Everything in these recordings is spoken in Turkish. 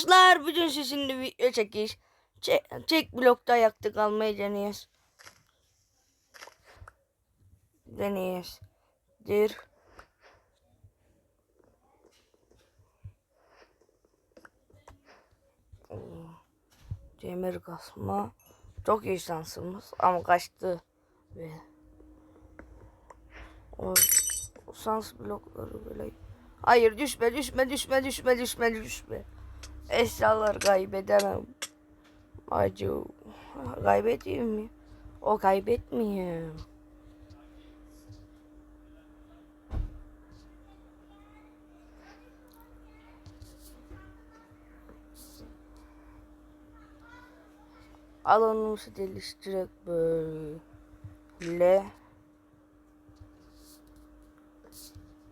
Arkadaşlar bugün sizinle video çekiş. Çek, çek blokta ayakta kalmayı deniyoruz. Deniyoruz. Dir. Demir kasma. Çok iyi şansımız ama kaçtı. Ve o, şans blokları böyle. Hayır düşme düşme düşme düşme düşme düşme. Eşyalar kaybedemem. Acı. Kaybedeyim mi? O kaybetmeyeyim. Alanımızı geliştirerek böyle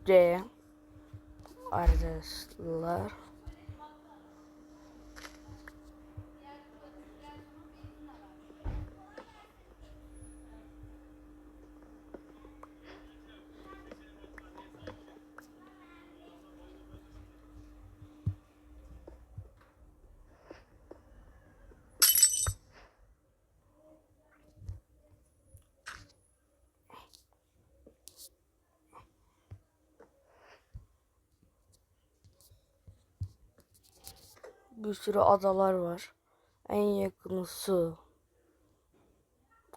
D arkadaşlar bir sürü adalar var. En yakını su.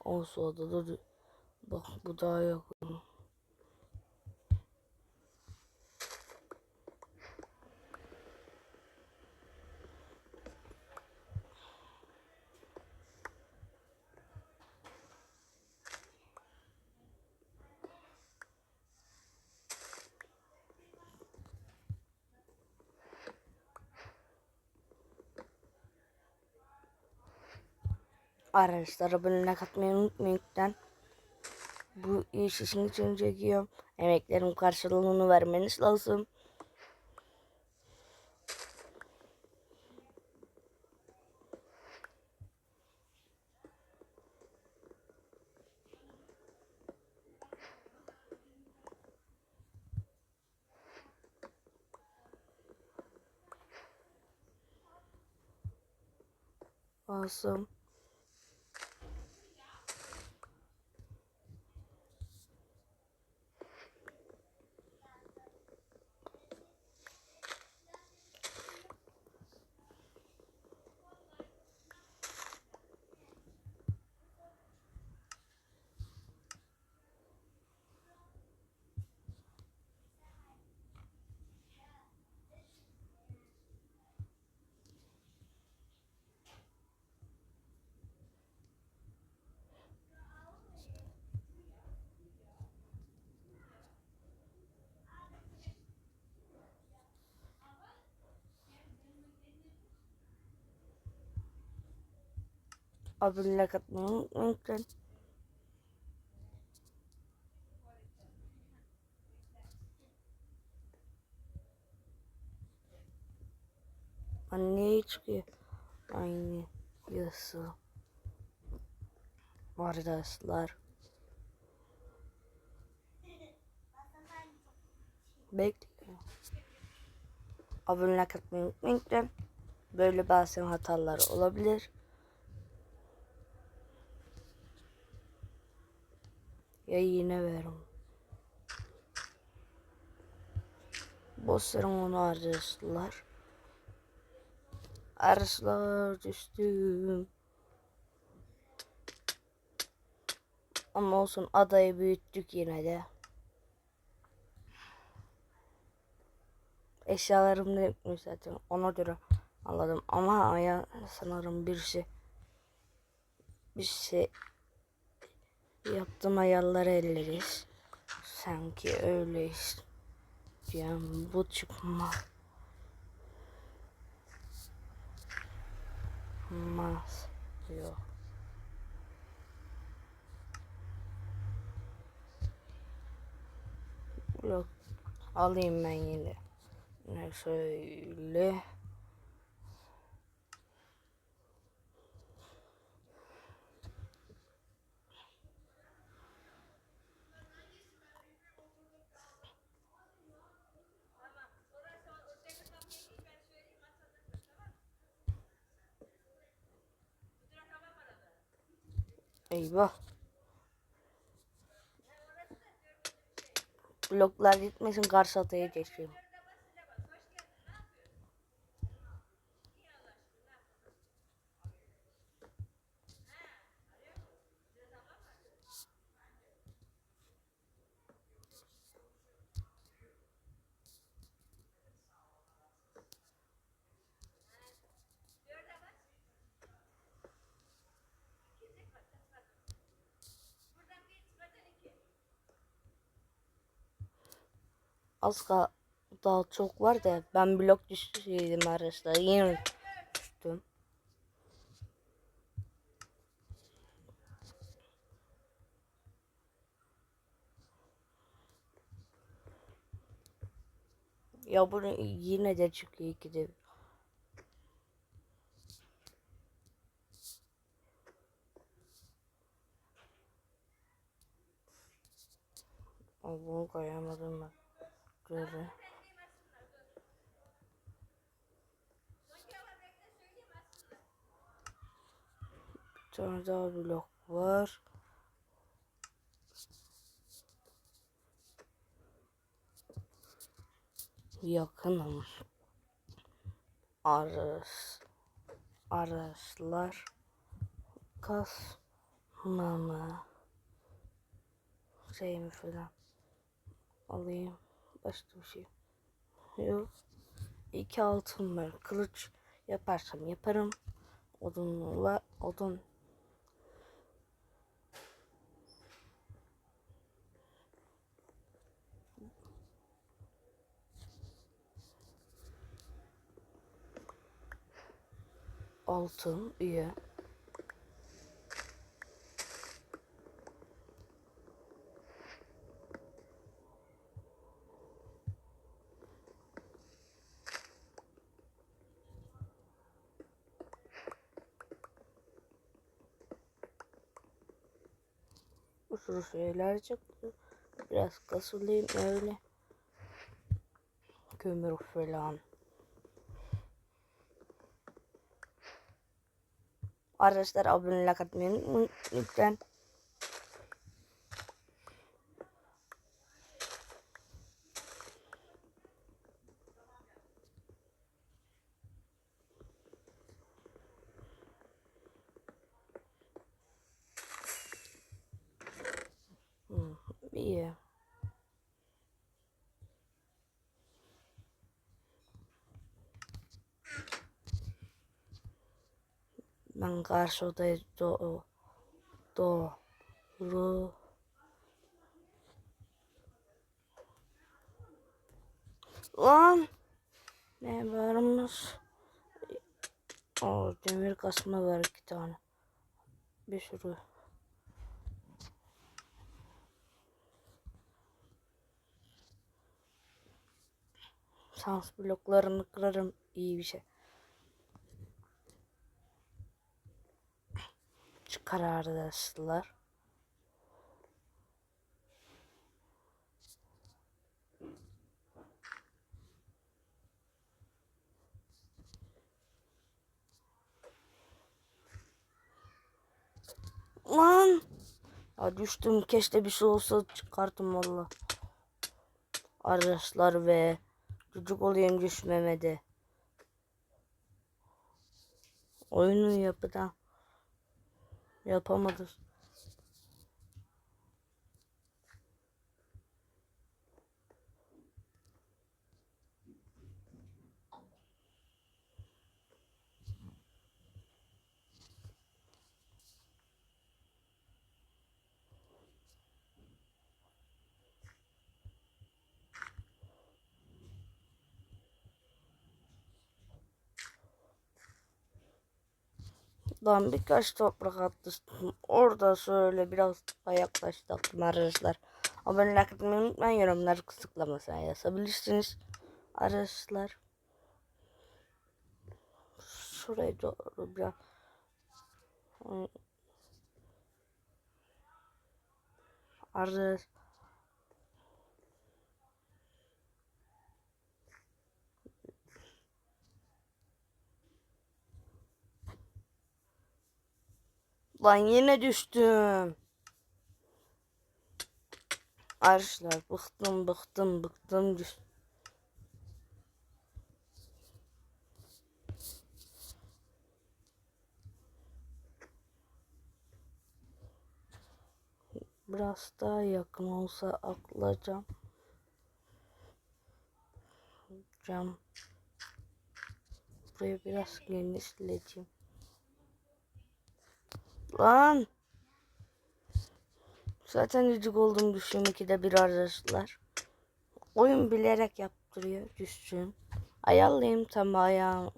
O su adada da- bak bu daha yakın. Arkadaşlar abone katmayı unutmayın lütfen. Bu iş işin için çekiyorum. Emeklerim karşılığını vermeniz lazım. Lazım. Abone katmayı unutmayın. Anneye çıkıyor. Aynı yası. Arkadaşlar. Bekle. Abone katmayı unutmayın. Böyle bazen hatalar olabilir. Ya yine verim. Bosslarım onu arkadaşlar. Arkadaşlar düştüm. Ama olsun adayı büyüttük yine de. Eşyalarım da yokmuş zaten ona göre anladım ama ya sanırım bir şey bir şey yaptım ayarları elleriz. Sanki öyle yani bu çıkma. Mas yok. Yok. Alayım ben yine. Ne söyle? Eyvah. Bloklar gitmesin karşı ataya geçeyim. Az ka- daha çok var da ben blok düştüydüm arkadaşlar. Yine düştüm. Ya bunu yine de çıkıyor ikide. bir. Bunu koyamadım ben. Böyle. Bir tane daha blok var. Yakınım. Arız. Araslar. Kasmama. Şey mi falan. Alayım. Başka bir şey. Yok. İki altın var. Kılıç yaparsam yaparım. Odun var. Odun. Altın iyi. Sürü şeyler çıktı. Biraz kasılayım öyle. Kömür falan. Arkadaşlar abone atmayı unutmayın lütfen. Hmm, iyi. Ben karşı doğru Lan ne varmış? O demir kasma var iki tane. Bir sürü. Sans bloklarını kırarım iyi bir şey. Çıkar arkadaşlar. Lan! Ya düştüm. Keşke bir şey olsa çıkartım valla. Arkadaşlar ve çocuk olayım düşmemede. Oyunu yapıdan yapamadık. Lan birkaç toprak attım. Orada şöyle biraz daha yaklaştım arkadaşlar. Abone atmayı unutmayın. Yorumlar kısıklamasına yazabilirsiniz. Arkadaşlar. Şuraya doğru biraz. Arkadaşlar. Lan yine düştüm. Arkadaşlar bıktım bıktım bıktım düş. Biraz daha yakın olsa atlayacağım. Cam. Burayı biraz genişleteyim. Lan. Zaten gıcık oldum düşüm ikide bir arkadaşlar. Oyun bilerek yaptırıyor düşsün. Ayarlayayım tam ayağım.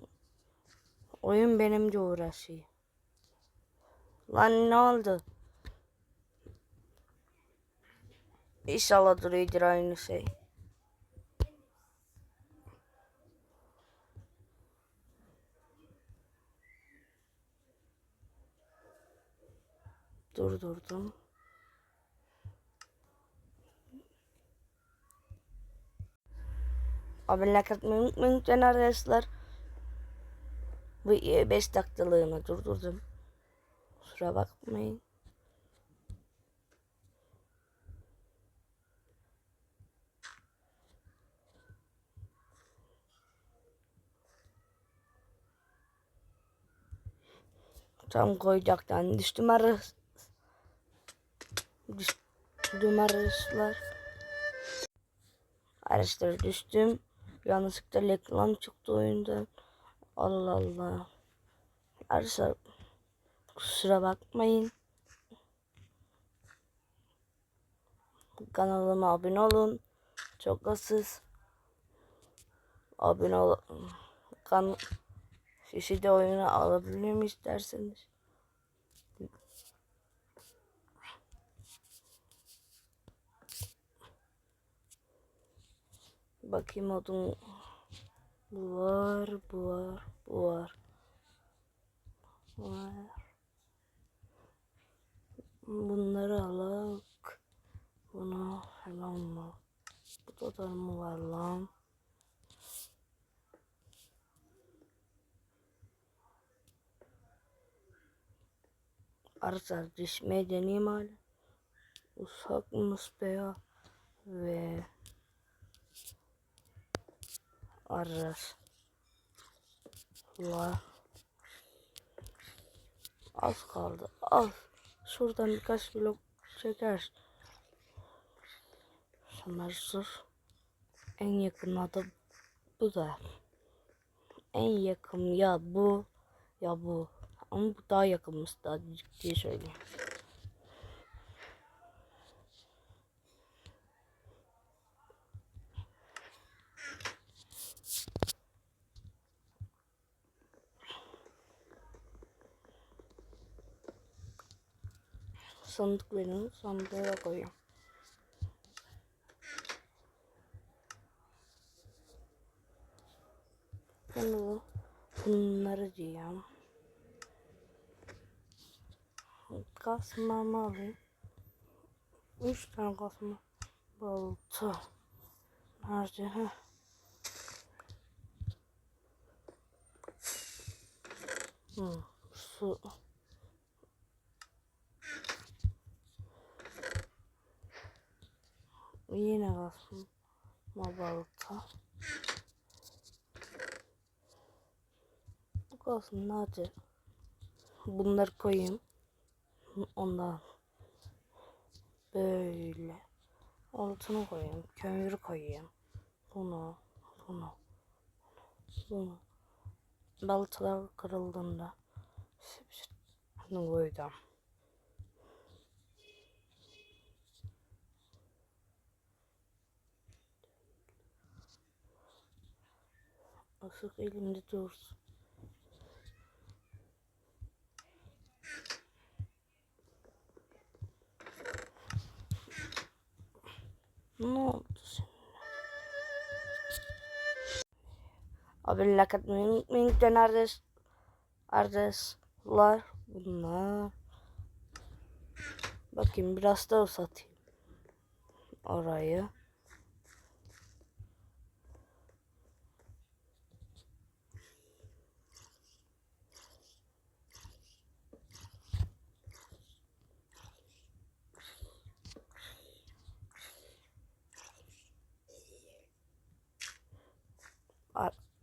Oyun benimle uğraşıyor. Lan ne oldu? İnşallah duruyordur aynı şey. Durdurdum. Abone atmayı unutmayın lütfen arkadaşlar. Bu 5 dakikalığına durdurdum. Kusura bakmayın. Tam koyacaktan düştüm arası. Düştüm arkadaşlar. Arkadaşlar düştüm. Yanlışlıkla reklam çıktı oyundan. Allah Allah. Arkadaşlar kusura bakmayın. Kanalıma abone olun. Çok azsız. Abone ol. Kan Sesi de oyuna alabilir mi isterseniz? Bakayım odun. Bu var, bu var, bu var. Var. Bunları alak. Bunu hemen mı? Bu da mı var lan? Arsa düşmeye deneyim hala. Uzakmış veya ve Aras var. Az kaldı. Az. Şuradan birkaç blok çeker. Sınırsız. En yakın adı bu da. En yakın ya bu ya bu. Ama bu daha yakınmış daha ciddi söyleyeyim. Sandıklarını sandığa koyuyorum. Bunu bunları diyeceğim. Kasmamı alayım. Üç tane kasma. Balta. Nerede? Heh. Hmm, su. Yine kasma balta. Bu kalsın hadi. Bunları koyayım. Ondan böyle altını koyayım, kömür koyayım. Bunu, bunu, bunu. Baltalar kırıldığında bunu koydum. Asık elimde dursun. Ne oldu şimdi? Abi atmayı unutmayın lütfen arkadaş. Arkadaşlar bunlar. Bakayım biraz daha uzatayım. Orayı.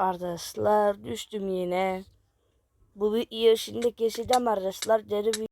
Arkadaşlar düştüm yine. Bu bir yaşında keseceğim arkadaşlar. Geri bir